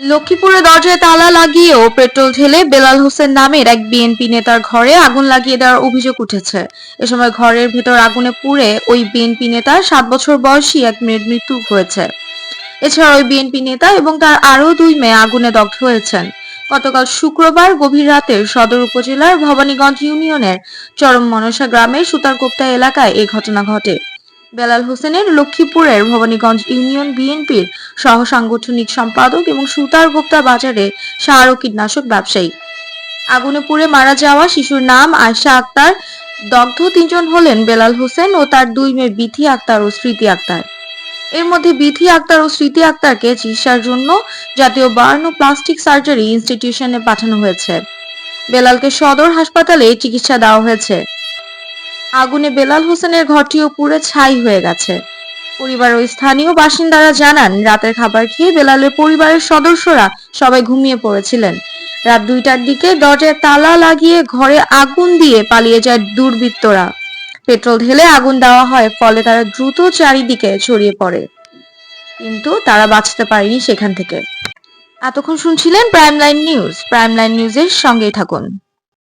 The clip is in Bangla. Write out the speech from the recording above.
লক্ষ্মীপুরে দরজায় তালা লাগিয়েও পেট্রোল ঢেলে বেলাল হোসেন নামের এক বিএনপি নেতার ঘরে আগুন লাগিয়ে দেওয়ার অভিযোগ উঠেছে। এ সময় ঘরের ভেতর আগুনে পুড়ে ওই বিএনপি নেতার সাত বছর বয়সী এক মেয়ের মৃত্যু হয়েছে। এছাড়া ওই বিএনপি নেতা এবং তার আরও দুই মেয়ে আগুনে দগ্ধ হয়েছেন। গতকাল শুক্রবার গভীর রাতে সদর উপজেলার ভবানীগঞ্জ ইউনিয়নের চরম মনসা গ্রামের সুতারগুপ্তা এলাকায় এই ঘটনা ঘটে। বেলাল হোসেনের লক্ষ্মীপুরের ভবানীগঞ্জ ইউনিয়ন বিএনপির সহ সাংগঠনিক সম্পাদক এবং সুতারগুপ্তা বাজারে সার ও কীটনাশক ব্যবসায়ী। আগুনে পুড়ে মারা যাওয়া শিশুর নাম আয়শা আক্তার। দগ্ধ তিনজন হলেন বেলাল হোসেন ও তার দুই মেয়ে বিথি আক্তার ও স্মৃতি আক্তার। এর মধ্যে বিথি আক্তার ও স্মৃতি আক্তারকে চিকিৎসার জন্য জাতীয় বার্ন ও প্লাস্টিক সার্জারি ইনস্টিটিউশনে পাঠানো হয়েছে। বেলালকে সদর হাসপাতালে চিকিৎসা দেওয়া হয়েছে। আগুনে বেলাল হোসেনের ঘরটিও পুড়ে ছাই হয়ে গেছে। পরিবার ও স্থানীয় বাসিন্দারা জানান, রাতের খাবার খেয়ে বেলালের পরিবারের সদস্যরা সবাই ঘুমিয়ে পড়েছিলেন। রাত দুইটার দিকে দরজায় তালা লাগিয়ে ঘরে আগুন দিয়ে পালিয়ে যায় দুর্বৃত্তরা। পেট্রোল ঢেলে আগুন দেওয়া হয়, ফলে তারা দ্রুত চারিদিকে ছড়িয়ে পড়ে। কিন্তু তারা বাঁচতে পারেনি সেখান থেকে। এতক্ষণ শুনছিলেন prime line news. Prime line নিউজের সঙ্গেই থাকুন।